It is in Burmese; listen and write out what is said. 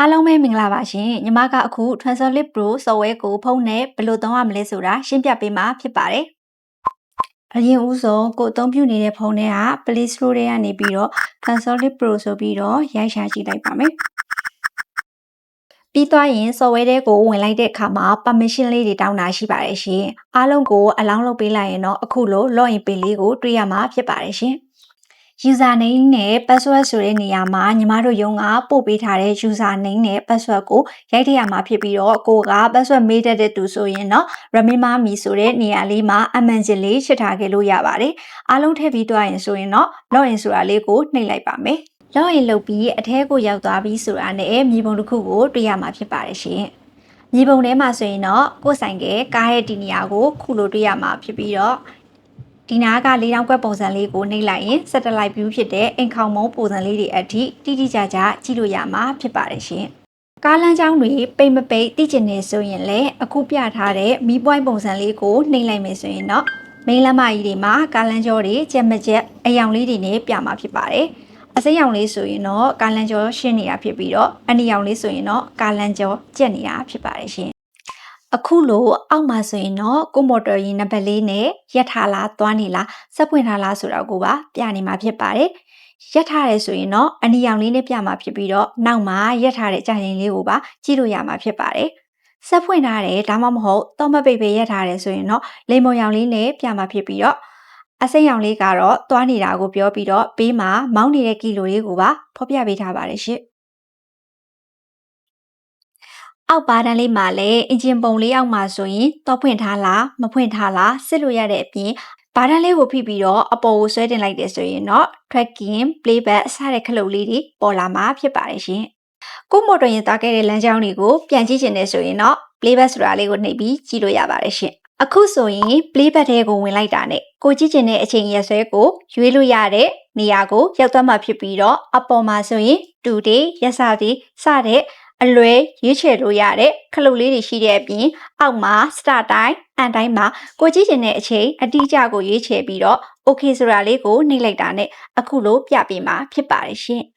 အားလုံးပဲမင်္ဂလာပါရှင်ညီမကအခု Translate Pro software ကိုဖုန်းနဲ့ဘယ်လိုသုံးရမလဲဆိုတာရှင်းပြပေးမှာဖြစ်ပါတယ်အရင်ဦးဆုံးကိုအသုံးပြုနေတဲ့ဖုန်းထဲက Play Store ထဲကနေပြီးတော့ Translate Pro ဆိုပြီးတော့ရိုက်ရှာကြည့်လိုက်ပါမယ်ပြီးသွားရင် software ထဲကိုဝင်လိုက်တဲ့အခါမှာ permission လေးတွေတောင်းတာရှိပါတယ်ရှင်အားလုံးကို allow လုပ်ပေးလိုက်ရင်တော့အခုလို login page လေးကိုတွေ့ရမှာဖြစ်ပါတယ်ရှင် user name နဲ့ password ဆိုတဲ့နေရာမှာညီမတို့ရုံးကပို့ပေးထားတဲ့ user name နဲ့ password ကိုရိုက်ထည့်ရမှာဖြစ်ပြီးတော့ကိုက password မေးတတ်တဲ့သူဆိုရင်တော့ remember me ဆိုတဲ့နေရာလေးမှာအမှန်ချင်းလေးချစ်ထားခဲ့လို့ရပါတယ်။အားလုံးထည့်ပြီးသွားရင်ဆိုရင်တော့ login ဆိုတာလေးကိုနှိပ်လိုက်ပါမယ်။ login လုပ်ပြီးအထဲကိုရောက်သွားပြီဆိုတာနဲ့မြေပုံတစ်ခုကိုတွေ့ရမှာဖြစ်ပါတယ်ရှင်။မြေပုံထဲမှာဆိုရင်တော့ကိုယ်ဆိုင်ကကားရဲ့ဒီနေရာကိုခုလိုတွေ့ရမှာဖြစ်ပြီးတော့ ဒီနားကလေးတောင်ကွက်ပုံစံလေးကိုနှိပ်လိုက်ရင် satellite view ဖြစ်တဲ့အိမ်ခေါင်မုံပုံစံလေးတွေအထိတိတိကျကျကြည့်လို့ရမှာဖြစ်ပါတယ်ရှင်။ကားလမ်းကြောင်းတွေပိတ်မပိတ်သိကျင်နေဆိုရင်လည်းအခုပြထားတဲ့မီးပွိုင်းပုံစံလေးကိုနှိပ်လိုက်မယ်ဆိုရင်တော့မိန်းလမ်းမကြီးတွေမှာကားလမ်းကျောတွေကြက်မကြက်အယောင်လေးတွေနဲ့ပြမှာဖြစ်ပါတယ်။အစိမ်းရောင်လေးဆိုရင်တော့ကားလမ်းကျောရှင်းနေတာဖြစ်ပြီးတော့အနီရောင်လေးဆိုရင်တော့ကားလမ်းကျောကြက်နေတာဖြစ်ပါတယ်ရှင် အခုလိုအောက်မှာဆိုရင်တော့ကိုမော်တော်ယာဉ်နံပါတ်လေးနဲ့ရက်ထားလားသွားနေလားစက်ပွင့်ထားလားဆိုတော့ကိုပါပြနေမှာဖြစ်ပါတယ်ရက်ထားရဲဆိုရင်တော့အနီရောင်လေးနဲ့ပြမှာဖြစ်ပြီးတော့နောက်မှာရက်ထားတဲ့ကြာရင်လေးကိုပါကြည့်လို့ရမှာဖြစ်ပါတယ်ဆက်ဖွင့်ထားတယ်ဒါမှမဟုတ်တော့မပိတ်ပိတ်ရက်ထားတယ်ဆိုရင်တော့လိမ္မော်ရောင်လေးနဲ့ပြမှာဖြစ်ပြီးတော့အစိမ်းရောင်လေးကတော့သွားနေတာကိုပြောပြီးတော့ဘေးမှာမောင်းနေတဲ့ကီလိုလေးကိုပါဖော်ပြပေးထားပါတယ်ရှင့် အောက်ပါတန်းလေးမှာလည်းအင်ဂျင်ပုံလေးအောက်မှာဆိုရင်တော့ဖွင့်ထားလားမဖွင့်ထားလားစစ်လို့ရတဲ့အပြင်ဘာတန်းလေးကိုဖိပြီးတော့အပေါ်ကိုဆွဲတင်လိုက်တယ်ဆိုရင်တော့ tracking playback အစတဲ့ခလုတ်လေးတွေပေါ်လာမှာဖြစ်ပါတယ်ရှင်ကိုမော်တော်ရင်တာခဲ့တဲ့လမ်းကြောင်းတွေကိုပြန်ကြည့်ချင်တယ်ဆိုရင်တော့ playback ဆိုတာလေးကိုနှိပ်ပြီးကြည့်လို့ရပါတယ်ရှင်အခုဆိုရင် playback ထဲကိုဝင်လိုက်တာနဲ့ကိုကြည့်ချင်တဲ့အချိန်ရက်ဆွဲကိုရွေးလို့ရတဲ့နေရာကိုရောက်သွားမှာဖြစ်ပြီးတော့အပေါ်မှာဆိုရင် today ရက်စာတီစတဲ့ အလွယ်ရွေးချယ်လို့ရတဲ့ခလုတ်လေးတွေရှိတဲ့အပြင်အောက်မှာ start time အန်တိုင်းမှာကိုကြည့်ချင်တဲ့အချိန်အတိအကျကိုရွေးချယ်ပြီးတော့ okay ဆိုတာလေးကိုနှိပ်လိုက်တာနဲ့အခုလိုပြပေးမှာဖြစ်ပါတယ်ရှင်။